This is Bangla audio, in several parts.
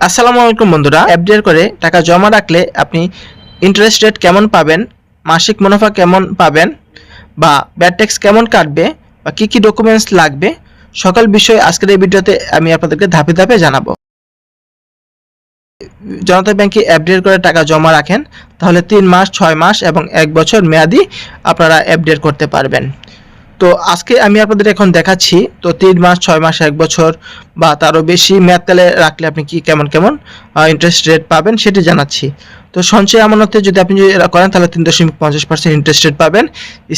আসসালামু আলাইকুম বন্ধুরা। এফডিআর করে টাকা জমা রাখলে আপনি ইন্টারেস্ট রেট কেমন পাবেন, মাসিক মুনাফা কেমন পাবেন, বা ব্যাড ট্যাক্স কেমন কাটবে, বা কী কী ডকুমেন্টস লাগবে, সকল বিষয় আজকের এই ভিডিওতে আমি আপনাদেরকে ধাপে ধাপে জানাব। জনতা ব্যাংকে এফডিআর করে টাকা জমা রাখেন, তাহলে তিন মাস, ছয় মাস এবং এক বছর মেয়াদি আপনারা এফডিআর করতে পারবেন। তো আজকে আমি আপনাদের এখন দেখাচ্ছি, তো তিন মাস, ছয় মাস, এক বছর বা তারও বেশি মেয়াদকালে রাখলে আপনি কি কেমন কেমন ইন্টারেস্ট রেট পাবেন সেটি জানাচ্ছি। তো সঞ্চয় আমানতে যদি আপনি করেন তাহলে তিন দশমিক পঞ্চাশ পার্সেন্ট ইন্টারেস্ট রেট পাবেন।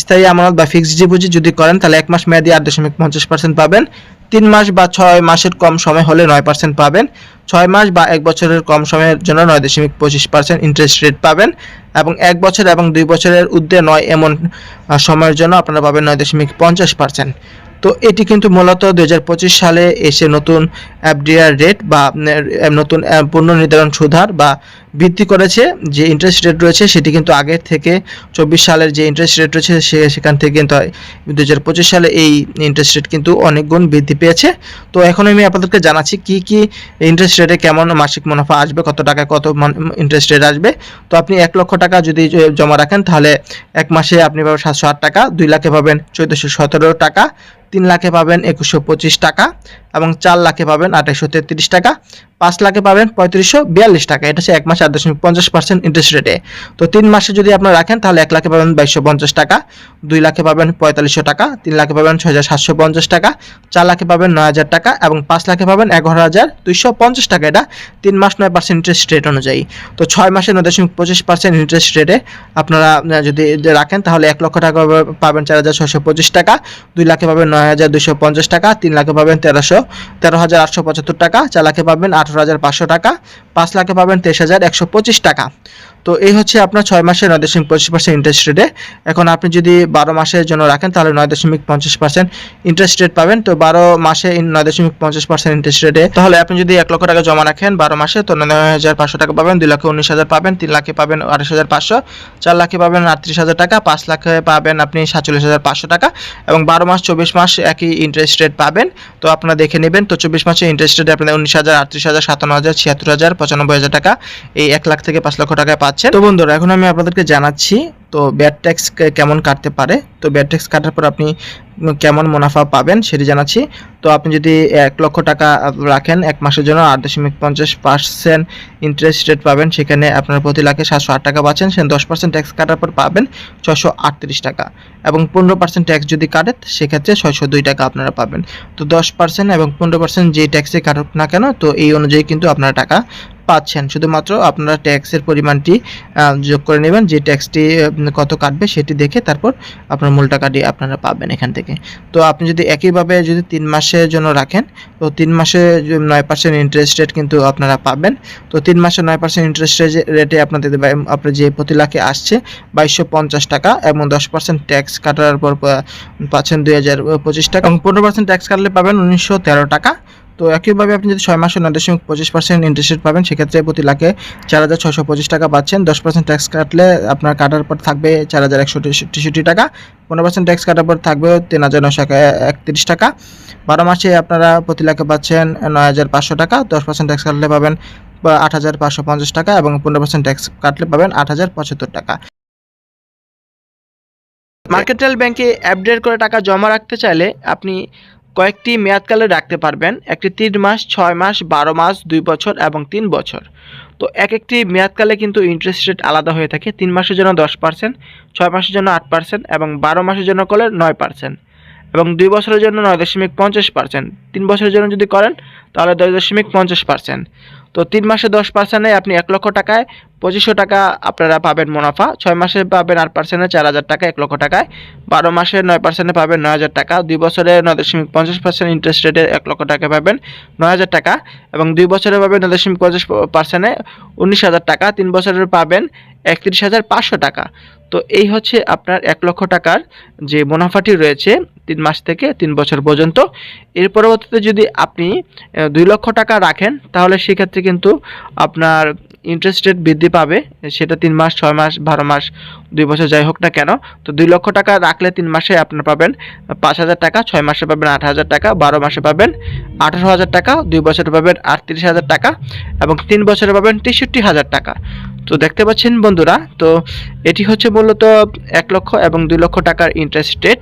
স্থায়ী আমানত বা ফিক্সড ডিপোজিট যদি করেন তাহলে এক মাস মেয়াদি আট দশমিক পঞ্চাশ পার্সেন্ট পাবেন। তিন মাস বা ছয় মাসের কম সময় হলে নয় পার্সেন্ট পাবেন। ছয় মাস বা এক বছরের কম সময়ের জন্য নয় দশমিক পঁচিশ পার্সেন্ট ইন্টারেস্ট রেট পাবেন এবং এক বছর এবং দুই বছরের ঊর্ধ্বে নয় এমন সময়ের জন্য আপনারা পাবেন নয় দশমিক পঞ্চাশ পার্সেন্ট তো এটি কিন্তু মূলত দুই হাজার পঁচিশ সালে এসে নতুন এফডিআর রেট বা নতুন আহ, পণ্য নির্ধারণ সুধার বা বৃদ্ধি করেছে যে ইন্টারেস্ট রেট রয়েছে সেটি কিন্তু আগের থেকে চব্বিশ সালের যে ইন্টারেস্ট রেট রয়েছে সে সেখান থেকে কিন্তু দু হাজার পঁচিশ সালে এই ইন্টারেস্ট রেট কিন্তু অনেক গুণ বৃদ্ধি পেয়েছে। তো এখন আমি আপনাদেরকে জানাচ্ছি কি কি ইন্টারেস্ট রেটে কেমন মাসিক মুনাফা আসবে, কত টাকা, কত ইন্টারেস্ট রেট আসবে। তো আপনি এক লক্ষ টাকা যদি জমা রাখেন তাহলে এক মাসে আপনি পাবেন সাতশো আট টাকা, দুই লাখে পাবেন চোদ্দোশো সতেরো টাকা, তিন লাখে পাবেন একুশশো পঁচিশ টাকা। এবং চার লাখে পাবেন আঠাশশো তেত্রিশ টাকা, পাঁচ লাখে পাবেন পঁয়ত্রিশশো বিয়াল্লিশ টাকা। এটা হচ্ছে এক মাসে আট দশমিক পঞ্চাশ পার্সেন্ট ইন্টারেস্ট রেটে তো তিন মাসে যদি আপনারা রাখেন, তাহলে এক লাখে পাবেন বাইশশো পঞ্চাশ টাকা, দুই লাখে পাবেন পঁয়তাল্লিশশো টাকা, তিন লাখে পাবেন ছয় হাজার সাতশো পঞ্চাশ টাকা, চার লাখে পাবেন নয় হাজার টাকা এবং পাঁচ লাখে পাবেন এগারো হাজার দুইশো পঞ্চাশ টাকা। এটা তিন মাস নয় পার্সেন্ট ইন্টারেস্ট রেট অনুযায়ী। তো ছয় মাসে নয় দশমিক পঁচিশ পার্সেন্ট ইন্টারেস্ট রেটে আপনারা যদি রাখেন, তাহলে এক লক্ষ টাকা পাবেন চার হাজার ছশো পঁচিশ টাকা, দুই লাখে পাবেন নয় হাজার দুইশো পঞ্চাশ টাকা, তিন লাখে পাবেন তেরোশো তেরো হাজার আটশো পঁচাত্তর টাকা, চার লাখে পাবেন আঠারো হাজার পাঁচশো টাকা, পাঁচ লাখে পাবেন তেইশ হাজার একশো পঁচিশ টাকা। তো এই হচ্ছে আপনার ছয় মাসে নয় দশমিক পঁচিশ পার্সেন্ট ইন্টারেস্ট রেটে এখন আপনি যদি বারো মাসের জন্য রাখেন, তাহলে নয় দশমিক পঞ্চাশ পার্সেন্ট ইন্টারেস্ট রেট পাবেন। তো বারো মাসে নয় দশমিক পঞ্চাশ পার্সেন্ট ইন্টারেস্ট রেটে তাহলে আপনি যদি এক লক্ষ টাকা জমা রাখেন বারো মাসে, তো নয় হাজার পাঁচশো টাকা পাবেন, দুই লাখে উনিশ হাজার পাবেন, তিন লাখে পাবেন আঠাশ হাজার পাঁচশো, চার লাখে পাবেন আটত্রিশ হাজার টাকা, পাঁচ লাখে পাবেন আপনি সাতচল্লিশ হাজার পাঁচশো টাকা। এবং বারো মাস, চব্বিশ মাস একই ইন্টারেস্ট রেট পাবেন। তো আপনারা দেখে নেবেন, তো চব্বিশ মাসে ইন্টারেস্ট রেট আপনাদের উনিশ হাজার, আটত্রিশ হাজার, সাতান্ন হাজার, ছিয়াত্তর হাজার, পঁচানব্বই হাজার টাকা। এই এক লাখ থেকে পাঁচ লক্ষ টাকায় পাচ্ছেন। তো বন্ধুরা, এখন আমি আপনাদেরকে জানাচ্ছি, তো ব্যাড ট্যাক্স কেমন কাটতে পারে? তো ব্যাড ট্যাক্স কাটার পর আপনি কেমন মুনাফা পাবেন সেটি জানাচ্ছি। তো আপনি যদি এক লক্ষ টাকা রাখেন, এক মাসের জন্য আট দশমিক পঞ্চাশ পার্সেন্ট ইন্টারেস্ট রেট পাবেন, সেখানে আপনার প্রতি লাখে সাতশো আট টাকা পাচ্ছেন, সেখানে দশ পার্সেন্ট ট্যাক্স কাটার পর পাবেন ছশো আটত্রিশ টাকা। এবং পনেরো পার্সেন্ট ট্যাক্স যদি কাটে, সেক্ষেত্রে ছয়শো দুই টাকা আপনারা পাবেন। তো দশ পার্সেন্ট এবং পনেরো পার্সেন্ট যে ট্যাক্সে কাটুক না কেন, তো এই অনুযায়ী কিন্তু আপনারা টাকা পাচ্ছেন। শুধুমাত্র আপনারা ট্যাক্সের পরিমাণটি যোগ করে নেবেন। যে ট্যাক্সটি কত কাটবে সেটি দেখে তারপর আপনার মূল টাকাটি আপনারা পাবেন এখান থেকে। তো আপনি যদি একইভাবে যদি তিন মাসের জন্য রাখেন, তো তিন মাসে নয় পার্সেন্ট ইন্টারেস্ট রেট কিন্তু আপনারা পাবেন। তো তিন মাসে নয় পার্সেন্ট ইন্টারেস্ট রেটে আপনাদের আপনার যে প্রতি লাখে আসছে বাইশশো পঞ্চাশ টাকা এবং দশ পার্সেন্ট ট্যাক্স কাটার পর পাচ্ছেন দুই হাজার পঁচিশ টাকা। এবং পনেরো পার্সেন্ট ট্যাক্স কাটলে পাবেন উনিশশো তেরো টাকা। তো একইভাবে আপনি যদি ছয় মাসে নয় দশমিক পঁচিশ পার্সেন্ট ইন্টারেস্ট পাবেন, সেক্ষেত্রে প্রতি লাখে চার হাজার ছশো পঁচিশ টাকা পাচ্ছেন। দশ পার্সেন্ট ট্যাক্স কাটলে আপনার কাটার পর থাকবে চার হাজার একশো তেষট্টি টাকা। পনেরো পার্সেন্ট ট্যাক্স কাটার পর থাকবে তিন হাজার নশো একত্রিশ টাকা। বারো মাসে আপনারা প্রতি লাখে পাচ্ছেন নয় হাজার পাঁচশো টাকা। দশ পার্সেন্ট ট্যাক্স কাটলে পাবেন আট হাজার পাঁচশো পঞ্চাশ টাকা এবং পনেরো পার্সেন্ট ট্যাক্স কাটলে পাবেন আট হাজার পঁচাত্তর টাকা। মার্কেটাল ব্যাংকে অ্যাপডেট করে টাকা জমা রাখতে চাইলে আপনি কয়েকটি মেয়াদকালে রাখতে পারবেন, একটি তিন মাস, ছয় মাস, বারো মাস, দুই বছর এবং তিন বছর। তো এক একটি মেয়াদকালে কিন্তু ইন্টারেস্ট রেট আলাদা হয়ে থাকে, তিন মাসের জন্য দশ পার্সেন্ট ছয় মাসের জন্য আট পার্সেন্ট এবং বারো মাসের জন্য করলে নয় পার্সেন্ট এবং দুই বছরের জন্য নয় দশমিক পঞ্চাশ পার্সেন্ট তিন বছরের জন্য যদি করেন, তাহলে দশ দশমিক পঞ্চাশ পার্সেন্ট তো তিন মাসে দশ পার্সেন্টে আপনি এক লক্ষ টাকায় পঁচিশশো টাকা আপনারা পাবেন মুনাফা। ছয় মাসে পাবেন আট পার্সেন্টে চার হাজার টাকা, এক লক্ষ টাকায়। বারো মাসে নয় পার্সেন্টে পাবেন নয় হাজার টাকা। দুই বছরে নয় দশমিক পঞ্চাশ পার্সেন্ট ইন্টারেস্ট রেটে এক লক্ষ টাকা পাবেন নয় হাজার টাকা। এবং দুই বছরে পাবেন নয় দশমিক পঞ্চাশ পার্সেন্টে উনিশ হাজার টাকা। তিন বছরের পাবেন একত্রিশ হাজার পাঁচশো টাকা। তো এই হচ্ছে আপনার এক লক্ষ টাকার যে মুনাফাটি রয়েছে তিন মাস থেকে তিন বছর পর্যন্ত। এর পরবর্তীতে যদি আপনি দুই লক্ষ টাকা রাখেন, তাহলে সেক্ষেত্রে কিন্তু আপনার ইন্টারেস্ট রেট বৃদ্ধি পাবে, সেটা তিন মাস, ছয় মাস, বারো মাস, দুই বছর যাই হোক না কেন, তো দুই লক্ষ টাকা রাখলে তিন মাসে আপনার পাবেন পাঁচ হাজার টাকা, ছয় মাসে পাবেন আট হাজার টাকা, বারো মাসে পাবেন আঠারো হাজার টাকা, দুই বছরে পাবেন আটত্রিশ হাজার টাকা এবং তিন বছরে পাবেন তেষট্টি হাজার টাকা। তো দেখতে পাচ্ছেন বন্ধুরা, তো এটি হচ্ছে মূলত এক লক্ষ এবং দুই লক্ষ টাকার ইন্টারেস্ট রেট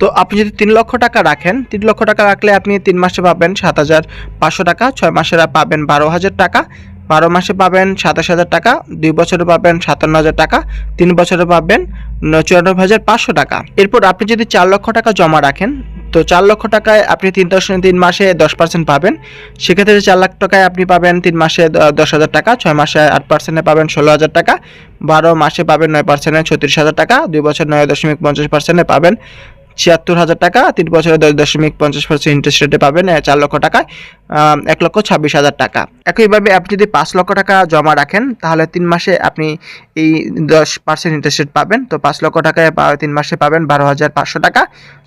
তো আপনি যদি তিন লক্ষ টাকা রাখেন, তিন লক্ষ টাকা রাখলে আপনি তিন মাসে পাবেন সাত হাজার পাঁচশো টাকা, ছয় মাসে পাবেন বারো হাজার টাকা বারো মাসে পাবেন সাতাশ হাজার টাকা, দুই বছরে পাবেন সাতান্ন হাজার টাকা, তিন বছরে পাবেন চুরানব্বই হাজার পাঁচশো টাকা। এরপর আপনি যদি চার লক্ষ টাকা জমা রাখেন, তো চার লক্ষ টাকায় আপনি তিন দশমিক তিন মাসে দশ পার্সেন্ট পাবেন। সেক্ষেত্রে চার লাখ টাকায় আপনি পাবেন তিন মাসে দশ হাজার টাকা, ছয় মাসে আট পার্সেন্টে পাবেন ষোলো হাজার টাকা, বারো মাসে পাবেন নয় পার্সেন্টে ছত্রিশ হাজার টাকা, দুই বছর নয় দশমিক পঞ্চাশ পার্সেন্টে পাবেন ছিয়াত্তর হাজার টাকা, তিন বছরে দশ দশমিক পঞ্চাশ পার্সেন্ট ইন্টারেস্ট রেটে পাবেন চার লক্ষ টাকায় এক লক্ষ ছাব্বিশ হাজার টাকা। একইভাবে আপনি যদি পাঁচ লক্ষ টাকা জমা রাখেন, তাহলে তিন মাসে আপনি এই দশ পার্সেন্ট ইন্টারেস্ট রেট পাবেন। তো পাঁচ লক্ষ টাকায় তিন মাসে পাবেন বারো হাজার পাঁচশো টাকা,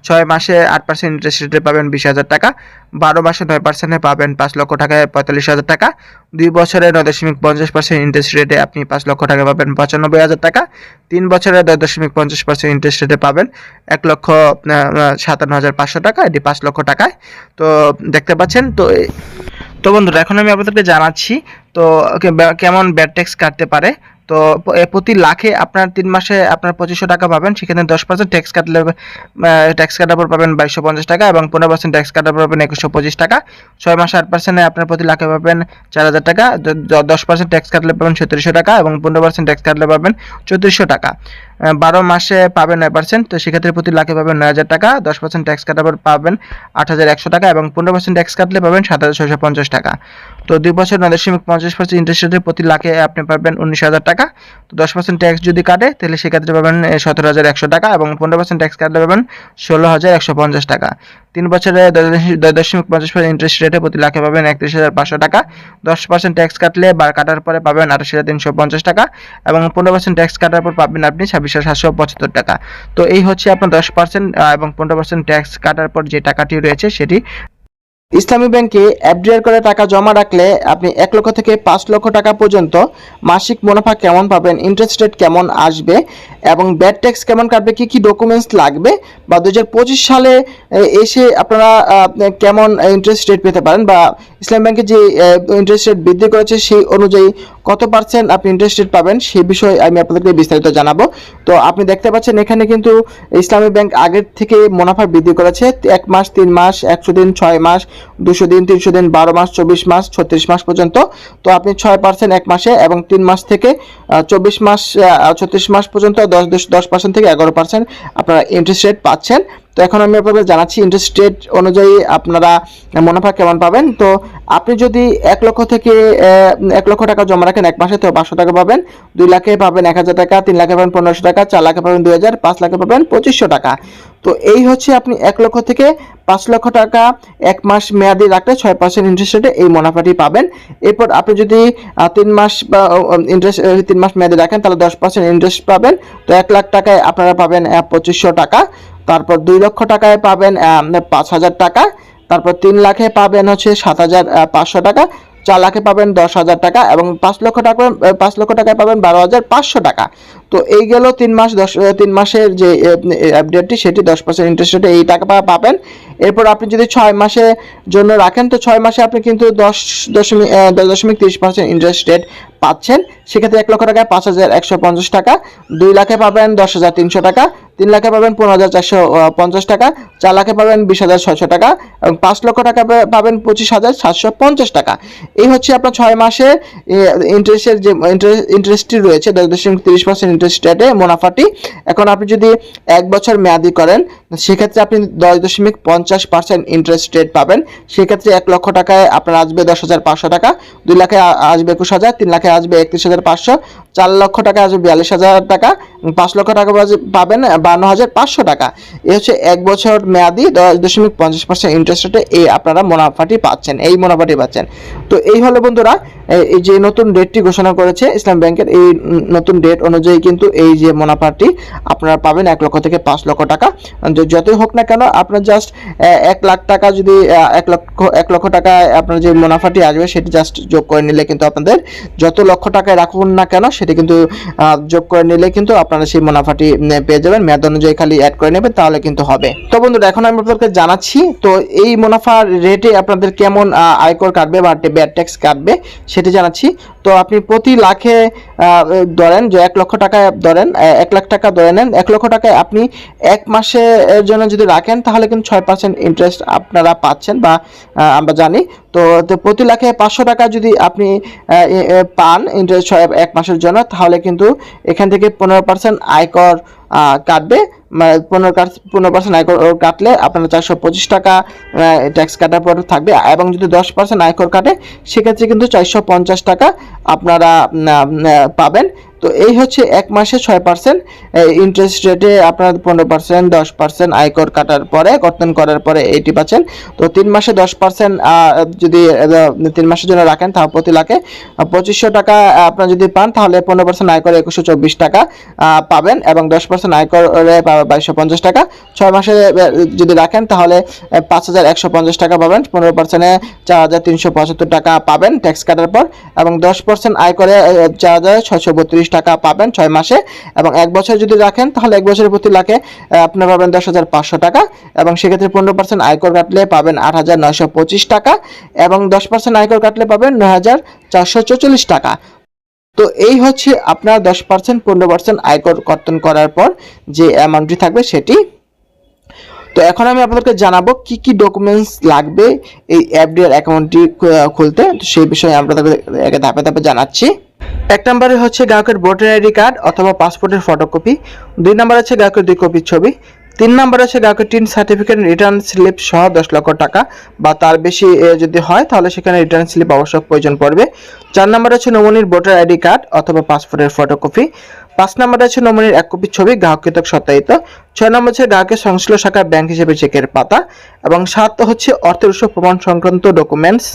ছয় মাসে আট পার্সেন্ট ইন্টারেস্ট রেটে পাবেন বিশ হাজার টাকা, বারো মাসে নয় পার্সেন্টে পাবেন পাঁচ লক্ষ টাকায় পঁয়তাল্লিশ হাজার টাকা দুই বছরে নয় দশমিক পঞ্চাশ পার্সেন্ট ইন্টারেস্ট রেটে আপনি পাঁচ লক্ষ টাকা পাবেন, পঁচানব্বই হাজার টাকা। তিন বছরে দশ দশমিক পঞ্চাশ পার্সেন্ট ইন্টারেস্ট রেটে পাবেন, এক লক্ষ সাতান্ন হাজার পাঁচশো টাকা, এটি পাঁচ লক্ষ টাকায়। তো দেখতে পাচ্ছেন, তো তো বন্ধুরা, এখন আমি আপনাদেরকে জানাচ্ছি, তো কেমন ব্যাড ট্যাক্স কাটতে পারে। তো প্রতি লাখে আপনার তিন মাসে আপনার পঁচিশশো টাকা পাবেন। সেখানে দশ পার্সেন্ট ট্যাক্স কাটলে ট্যাক্স কাটার পর পাবেন বাইশশো পঞ্চাশ টাকা এবং পনেরো পার্সেন্ট ট্যাক্স কাটার পর পাবেন একুশশো পঁচিশ টাকা। ছয় মাসে আট পার্সেন্টে আপনার প্রতি লাখে পাবেন চার হাজার টাকা। দশ পার্সেন্ট ট্যাক্স কাটলে পাবেন ছত্রিশশো টাকা এবং পনেরো পার্সেন্ট ট্যাক্স কাটলে পাবেন চৌত্রিশশো টাকা। বারো মাসে পাবেন নয় পার্সেন্ট তো সেক্ষেত্রে প্রতি লাখে পাবেন নয় হাজার টাকা। দশ পার্সেন্ট ট্যাক্স কাটার পর পাবেন আট হাজার একশো টাকা এবং পনেরো পার্সেন্ট ট্যাক্স কাটলে পাবেন সাত হাজার ছয়শো পঞ্চাশ টাকা। তো দুই বছর নয় দশমিক পঞ্চাশ পার্সেন্ট ইন্টারেস্ট প্রতি লাখে আপনি পাবেন উনিশ হাজার টাকা। তো দশ পার্সেন্ট ট্যাক্স যদি কাটে, তাহলে সেক্ষেত্রে পাবেন সতেরো হাজার একশো টাকা এবং পনেরো পার্সেন্ট ট্যাক্স কাটলে পাবেন ষোলো হাজার একশো পঞ্চাশ টাকা। তিন বছরে দশ দশমিক পঞ্চাশ পার্সেন্ট ইন্টারেস্ট রেটে প্রতি লাখে পাবেন একত্রিশ হাজার পাঁচশো টাকা। দশ পার্সেন্ট ট্যাক্স কাটলে বা কাটার পরে পাবেন আঠাশ হাজার তিনশো পঞ্চাশ টাকা এবং পনেরো পার্সেন্ট ট্যাক্স কাটার পর পাবেন আপনি ছাব্বিশ হাজার সাতশো পঁচাত্তর টাকা। তো এই হচ্ছে আপনার দশ পার্সেন্ট এবং পনেরো পার্সেন্ট ট্যাক্স কাটার পর যে টাকাটি রয়েছে সেটি ইসলামী ব্যাংকে এফডিআর করে টাকা জমা রাখলে আপনি এক লক্ষ থেকে পাঁচ লক্ষ টাকা পর্যন্ত মাসিক মুনাফা কেমন পাবেন ইন্টারেস্ট রেট কেমন আসবে এবং ব্যাড ট্যাক্স কেমন কাটবে, কী কী ডকুমেন্টস লাগবে বা দু হাজার পঁচিশ সালে এসে আপনারা কেমন ইন্টারেস্ট রেট পেতে পারেন বা ইসলাম ব্যাংকে যে ইন্টারেস্ট রেট বৃদ্ধি করেছে সেই অনুযায়ী কত পার্সেন্ট আপনি ইন্টারেস্ট রেট পাবেন সেই বিষয়ে আমি আপনাদেরকে বিস্তারিত জানাব। তো আপনি দেখতে পাচ্ছেন এখানে কিন্তু ইসলামী ব্যাংক আগের থেকে মুনাফা বৃদ্ধি করেছে। এক মাস, তিন মাস, একশো দিন, ছয় মাস, দুশো দিন, তিনশো দিন, বারো মাস, চব্বিশ মাস, ছত্রিশ মাস পর্যন্ত। তো আপনি ছয় পার্সেন্ট এক মাসে এবং তিন মাস থেকে চব্বিশ মাস ছত্রিশ মাস পর্যন্ত দশ দশ পার্সেন্ট থেকে এগারো পার্সেন্ট আপনারা ইন্টারেস্ট রেট পাচ্ছেন। তো এখন আমি আপনাদের জানাচ্ছি ইন্টারেস্ট রেট অনুযায়ী আপনারা মুনাফা কেমন পাবেন? তো আপনি যদি এক লক্ষ থেকে এক লক্ষ টাকা জমা রাখেন এক মাসে, তো পাঁচশো টাকা পাবেন। দুই লাখে পাবেন এক হাজার টাকা, তিন লাখে পাবেন পনেরোশো টাকা, চার লাখে পাবেন দুই হাজার, পাঁচ লাখে পাবেন পঁচিশশো টাকা। তো এই হচ্ছে আপনি এক লক্ষ থেকে পাঁচ লক্ষ টাকা এক মাস মেয়াদি রাখলে ছয় পার্সেন্ট ইন্টারেস্ট রেটে এই মুনাফাটি পাবেন। এরপর আপনি যদি তিন মাস বা ইন্টারেস্ট তিন মাস মেয়াদি রাখেন, তাহলে দশ পার্সেন্ট ইন্টারেস্ট পাবেন। তো এক লাখ টাকায় আপনারা পাবেন পঁচিশশো টাকা। তারপর দুই লক্ষ টাকায় পাবেন পাঁচ হাজার টাকা। তারপর তিন লাখে পাবেন হচ্ছে সাত হাজার পাঁচশো টাকা। চার লাখে পাবেন দশ হাজার টাকা এবং পাঁচ লক্ষ টাকা পাঁচ লক্ষ টাকায় পাবেন বারো হাজার পাঁচশো টাকা। তো এই গেল তিন মাস, দশ তিন মাসের যে আপডেটটি সেটি দশ পার্সেন্ট ইন্টারেস্ট রেটে এই টাকা পাবেন। এরপর আপনি যদি ছয় মাসের জন্য রাখেন, তো ছয় মাসে আপনি কিন্তু দশ দশমিক দশ দশমিক তিরিশ পার্সেন্ট ইন্টারেস্ট রেট পাচ্ছেন। সেক্ষেত্রে এক লক্ষ টাকায় পাঁচ হাজার একশো পঞ্চাশ টাকা। দুই লাখে পাবেন দশ হাজার তিনশো টাকা। তিন লাখে পাবেন পনেরো হাজার চারশো পঞ্চাশ টাকা চার লাখে পাবেন বিশ হাজার ছয়শো টাকা এবং পাঁচ লক্ষ টাকা পাবেন পঁচিশ হাজার সাতশো পঞ্চাশ টাকা। এই হচ্ছে আপনার ছয় মাসের ইন্টারেস্টের যে ইন্টারেস্টটি রয়েছে, দশ দশমিক তিরিশ পার্সেন্ট ইন্টারেস্ট রেটে মুনাফাটি। এখন আপনি যদি এক বছর মেয়াদি করেন, সেক্ষেত্রে আপনি দশ দশমিক পঞ্চাশ পার্সেন্ট ইন্টারেস্ট রেট পাবেন। সেক্ষেত্রে এক লক্ষ টাকায় আপনার আসবে দশ হাজার পাঁচশো টাকা, দুই লাখে আসবে একুশ হাজার, তিন লাখে আসবে একত্রিশ হাজার পাঁচশো, চার লক্ষ টাকা আসবে বিয়াল্লিশ হাজার টাকা পাঁচ লক্ষ টাকা পাবেন বান্ন হাজার পাঁচশো টাকা। এ হচ্ছে এক বছর মেয়াদি দশ দশমিক পঞ্চাশ পার্সেন্ট ইন্টারেস্ট রেটে এই আপনারা মুনাফাটি পাচ্ছেন, এই মুনাফাটি পাচ্ছেন। তো এই বন্ধুরা এই যে নতুন ডেটটি ঘোষণা করেছে ইসলাম ব্যাংকের এই নতুন ডেট অনুযায়ী কিন্তু এই যে মুনাফাটি আপনারা পাবেন এক লক্ষ থেকে পাঁচ লক্ষ টাকা। যতই হোক না কেন, আপনার জাস্ট এক লাখ টাকা যদি এক লক্ষ এক লক্ষ টাকা আপনার যে মুনাফাটি আসবে, সেটি জাস্ট যোগ করে নিলে কিন্তু আপনাদের যত লক্ষ টাকায় রাখুন না কেন, সেটি কিন্তু যোগ করে নিলে কিন্তু আপনারা সেই মুনাফাটি পেয়ে যাবেন। মেয়াদ অনুযায়ী খালি অ্যাড করে নেবেন, তাহলে কিন্তু হবে। তো বন্ধুরা, এখন আমি আপনাদেরকে জানাচ্ছি, তো এই মুনাফার রেটে আপনাদের কেমন আয়কর কাটবে বা ব্যাড ট্যাক্স কাটবে সেটি জানাচ্ছি। তো আপনি প্রতি লাখে ধরেন যে এক লক্ষ টাকা ধরেন এক লাখ টাকা ধরে নেন, এক লক্ষ টাকায় আপনি এক মাসের জন্য যদি রাখেন, তাহলে কিন্তু ছয় পার্সেন্ট ইন্টারেস্ট আপনারা পাচ্ছেন বা আমরা জানি। তো প্রতি লাখে পাঁচশো টাকা যদি আপনি পান ইন্টারেস্ট ছয়, এক মাসের জন্য, তাহলে কিন্তু এখান থেকে পনেরো পার্সেন্ট আয়কর কাটবে। পনেরো পনেরো পার্সেন্ট আয়কর কাটলে আপনার চারশো পঁচিশ টাকা ট্যাক্স কাটার পর থাকবে। এবং যদি দশ পার্সেন্ট আয়কর কাটে, সেক্ষেত্রে কিন্তু চারশো পঞ্চাশ টাকা আপনারা পাবেন। তো এই হচ্ছে এক মাসে ছয় পার্সেন্ট ইন্টারেস্ট রেটে আপনার পনেরো পার্সেন্ট দশ পার্সেন্ট আয়কর কাটার পরে, কর্তন করার পরে এইটি পাচ্ছেন। তো তিন মাসে দশ পার্সেন্ট যদি তিন মাসের জন্য রাখেন তাহলে প্রতি লাখে পঁচিশশো টাকা আপনার যদি পান, তাহলে পনেরো পার্সেন্ট আয়কর একুশশো চব্বিশ টাকা পাবেন এবং দশ পার্সেন্ট আয়করে বাইশশো পঞ্চাশ টাকা। ছয় মাসে যদি রাখেন, তাহলে পাঁচ হাজার একশো পঞ্চাশ টাকা পাবেন। পনেরো পার্সেন্টে চার হাজার তিনশো পঁচাত্তর টাকা পাবেন ট্যাক্স কাটার পর এবং দশ পার্সেন্ট আয় করে চার হাজার ছয়শো বত্রিশ টাকা পাবেন ছয় মাসে, এবং এক বছর যদি রাখেন, তাহলে এক বছরের প্রতি লাখে আপনার আপনি পাবেন দশ হাজার পাঁচশো টাকা, এবং সেক্ষেত্রে পনেরো পার্সেন্ট আয়কর কাটলে পাবেন আট হাজার নয়শো পঁচিশ টাকা, এবং দশ পার্সেন্ট আয়কর কাটলে পাবেন নয় হাজার চারশো চৌচল্লিশ টাকা। তো এই হচ্ছে আপনার দশ পার্সেন্ট পনেরো পার্সেন্ট আয়কর কর্তন করার পর যে অ্যামাউন্টটি থাকবে সেটি তো এখন আমি আপনাদেরকে জানাব কি কি ডকুমেন্টস লাগবে এই এফডিআর অ্যাকাউন্টটি খুলতে। সেই বিষয়ে আমরা তাকে ধাপে ধাপে জানাচ্ছি। এক নম্বরে হচ্ছে গ্রাহকের ভোটার আইডি কার্ড অথবা পাসপোর্টের ফটোকপি দুই নম্বর আছে গ্রাহকের দুই কপির ছবি। তিন নম্বর আছে গ্রাহকের টিন সার্টিফিকেট রিটার্ন স্লিপ সহ দশ লক্ষ টাকা বা তার বেশি যদি হয় তাহলে সেখানে রিটার্ন স্লিপ আবশ্যক প্রয়োজন পড়বে। চার নম্বর আছে নমুনির ভোটার আইডি কার্ড অথবা পাসপোর্টের ফটোকপি পাঁচ নম্বর আছে নমুনির এক কপি ছবি গ্রাহক কৃতক সত্যায়িত। ছয় নম্বর হচ্ছে গ্রাহকের সংশ্লিষ্ট শাখার ব্যাংক হিসেবে চেকের পাতা। এবং সাত হচ্ছে অর্থের উৎস প্রমাণ সংক্রান্ত ডকুমেন্টস